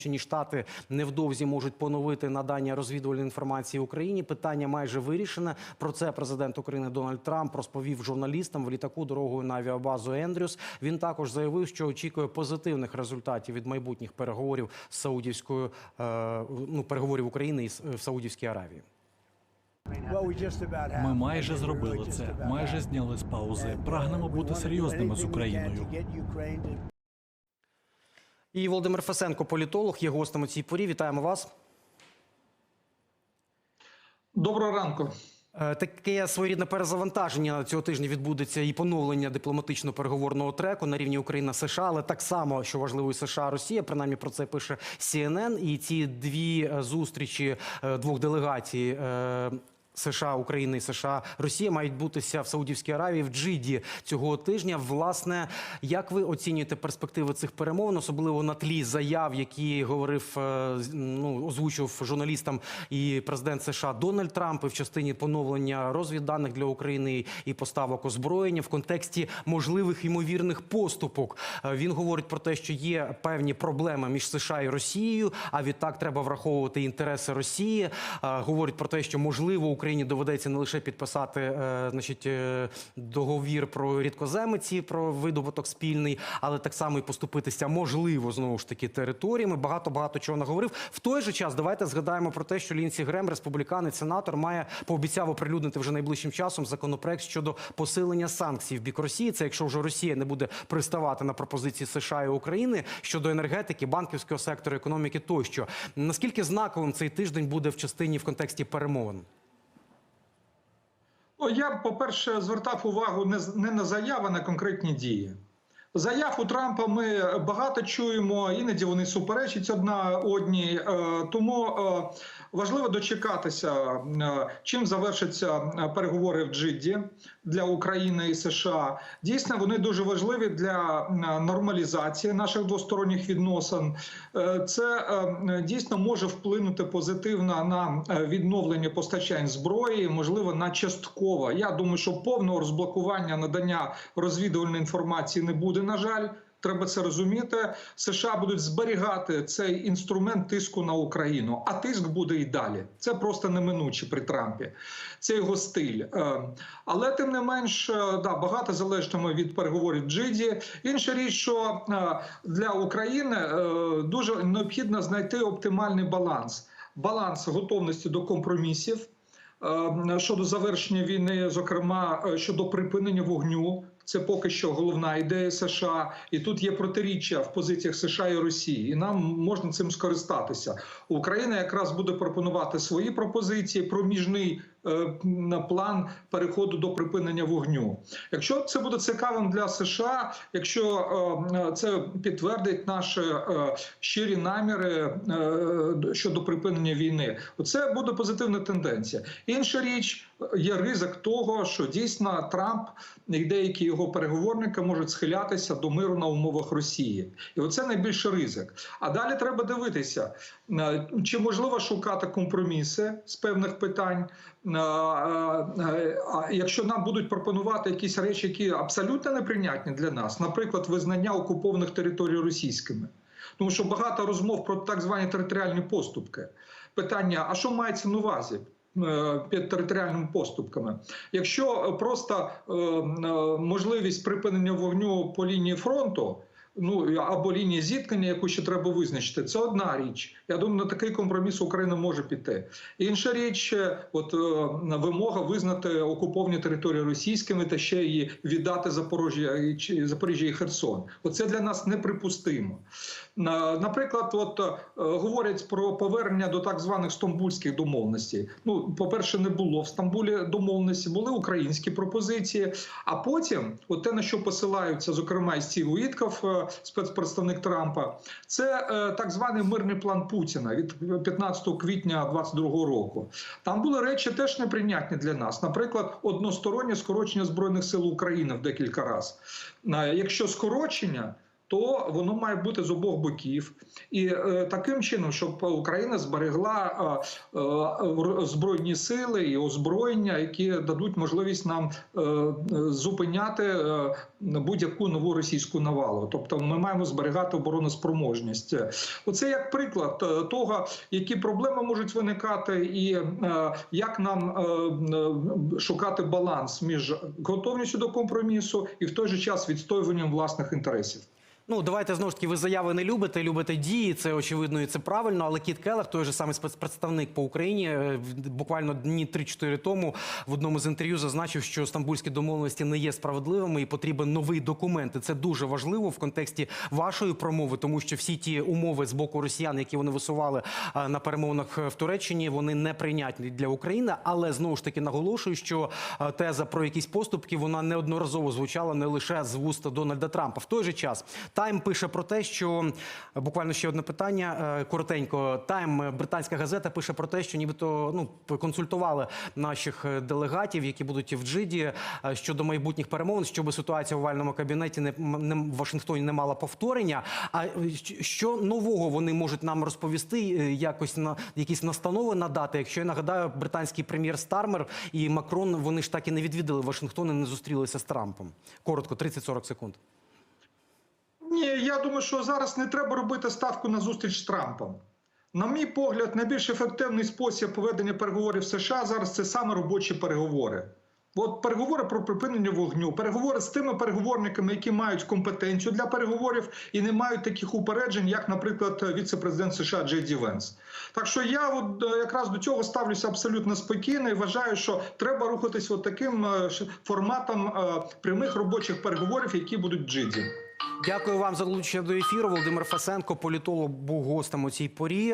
Сполучені Штати невдовзі можуть поновити надання розвідувальної інформації Україні. Питання майже вирішене. Про це президент України Дональд Трамп розповів журналістам в літаку дорогою на авіабазу Ендрюс. Він також заявив, що очікує позитивних результатів від майбутніх переговорів з Саудівською е, ну переговорів України в Саудівській Аравії. Ми майже зробили це, майже зняли з паузи. Прагнемо бути серйозними з Україною. І Володимир Фесенко, політолог, є гостем у цій порі. Вітаємо вас. Доброго ранку. Е, Таке своєрідне перезавантаження цього тижня відбудеться і поновлення дипломатично-переговорного треку на рівні Україна США, але так само, що важливо, і США Росія. Принаймні про це пише CNN. І ці дві е, зустрічі е, двох делегацій. США, України і США, Росія мають бутися в Саудівській Аравії в Джиді цього тижня. Власне, як ви оцінюєте перспективи цих перемовин, особливо на тлі заяв, які говорив е, ну озвучив журналістам і президент США Дональд Трамп і в частині поновлення розвідданих для України і поставок озброєння в контексті можливих ймовірних поступок. Е, Він говорить про те, що є певні проблеми між США і Росією. А відтак треба враховувати інтереси Росії. Е, Говорить про те, що можливо Україні доведеться не лише підписати е, значить, е, договір про рідкоземиці, про видобуток спільний, але так само і поступитися можливо знову ж таки територіями. Багато багато чого наговорив. В той же час давайте згадаємо про те, що Лінсі Грем, республіканець, сенатор, має пообіцяв оприлюднити вже найближчим часом законопроект щодо посилення санкцій в бік Росії. Це якщо вже Росія не буде приставати на пропозиції США і України щодо енергетики, банківського сектору, економіки тощо. Наскільки знаковим цей тиждень буде в частині в контексті перемовин? Ну, я, по-перше, звертав увагу не, не на заяви, а на конкретні дії. Заяв у Трампа ми багато чуємо, іноді вони суперечать одна одній. Е, Тому е, важливо дочекатися, е, чим завершаться переговори в Джидді для України і США. Дійсно, вони дуже важливі для нормалізації наших двосторонніх відносин. Це дійсно може вплинути позитивно на відновлення постачань зброї, можливо, на частково. Я думаю, що повного розблокування надання розвідувальної інформації не буде. На жаль. Треба це розуміти. США будуть зберігати цей інструмент тиску на Україну, а тиск буде і далі. Це просто неминуче при Трампі. Це його стиль. Е, Але тим не менш, е, да, багато залежатиме від переговорів Джиді. Інша річ, що е, для України дуже необхідно знайти оптимальний баланс. Баланс готовності до компромісів щодо завершення війни, зокрема щодо припинення вогню. Це поки що головна ідея США, і тут є протиріччя в позиціях США і Росії, і нам можна цим скористатися. Україна якраз буде пропонувати свої пропозиції проміжний на план переходу до припинення вогню. Якщо це буде цікавим для США, якщо е, це підтвердить наші е, щирі наміри е, щодо припинення війни, це буде позитивна тенденція. Інша річ є ризик того, що дійсно Трамп і деякі його переговорники можуть схилятися до миру на умовах Росії, і оце найбільший ризик. А далі треба дивитися, е, чи можливо шукати компроміси з певних питань. Е, е, якщо нам будуть пропонувати якісь речі, які абсолютно неприйнятні для нас, наприклад, визнання окупованих територій російськими. Тому що багато розмов про так звані територіальні поступки. Питання: а що мається на увазі? е, Під територіальними поступками, якщо просто можливість припинення вогню по лінії фронту, ну або лінії зіткнення, яку ще треба визначити, це одна річ. Я думаю, на такий компроміс Україна може піти. Інша річ, е, от е, вимога визнати окуповані території російськими та ще і віддати Запоріжжя і чи- Запоріжжя і Херсон. Оце для нас неприпустимо. Наприклад, от е, говорять про повернення до так званих стамбульських домовленостей. Ну, по-перше, не було в Стамбулі домовленості, були українські пропозиції. А потім, от те, на що посилаються, зокрема, і Стів Уітков, е, спецпредставник Трампа, це е, так званий мирний план Путіна від 15 квітня 22 року. Там були речі теж неприйнятні для нас. Наприклад, одностороннє скорочення збройних сил України в декілька разів. Якщо скорочення то воно має бути з обох боків, і е, таким чином, щоб Україна зберегла е, е, збройні сили і озброєння, які дадуть можливість нам е, зупиняти е, будь-яку нову російську навалу. Тобто, ми маємо зберігати обороноспроможність. Оце як приклад е, того, які проблеми можуть виникати, і е, як нам е, е, шукати баланс між готовністю до компромісу і в той же час відстоюванням власних інтересів. Ну, давайте знову ж таки, ви заяви не любите, любите дії. Це очевидно і це правильно. Але Кіт Келлер, той же самий спецпредставник по Україні, е, буквально дні 3-4 тому в одному з інтерв'ю зазначив, що стамбульські домовленості не є справедливими і потрібен новий документ. І це дуже важливо в контексті вашої промови, тому що всі ті умови з боку росіян, які вони висували е, на перемовинах в Туреччині, вони неприйнятні для України. Але знову ж таки наголошую, що е, теза про якісь поступки вона неодноразово звучала не лише з вуст Дональда Трампа. В той же час Тайм пише про те, що буквально ще одне питання е, коротенько. Тайм, е, британська газета, пише про те, що нібито ну консультували наших е, делегатів, які будуть в Джиді щодо майбутніх перемовин, щоб ситуація в овальному кабінеті не, не в Вашингтоні не мала повторення. А що нового вони можуть нам розповісти, якось на якісь настанови надати? Якщо я нагадаю, британський прем'єр Стармер і Макрон вони ж так і не відвідали Вашингтон і не зустрілися з Трампом. Коротко, 30-40 секунд. Ні, я думаю, що зараз не треба робити ставку на зустріч з Трампом. На мій погляд, найбільш ефективний спосіб поведення переговорів США зараз це саме робочі переговори. От переговори про припинення вогню, переговори з тими переговорниками, які мають компетенцію для переговорів і не мають таких упереджень, як, наприклад, віце-президент США Джей Ді Венс. Так що я от е, якраз до цього ставлюся абсолютно спокійно і вважаю, що треба рухатись от таким е, форматом е, прямих робочих переговорів, які будуть Джиді. Дякую вам за долучення до ефіру. Володимир Фасенко, політолог, був гостем у цій порі.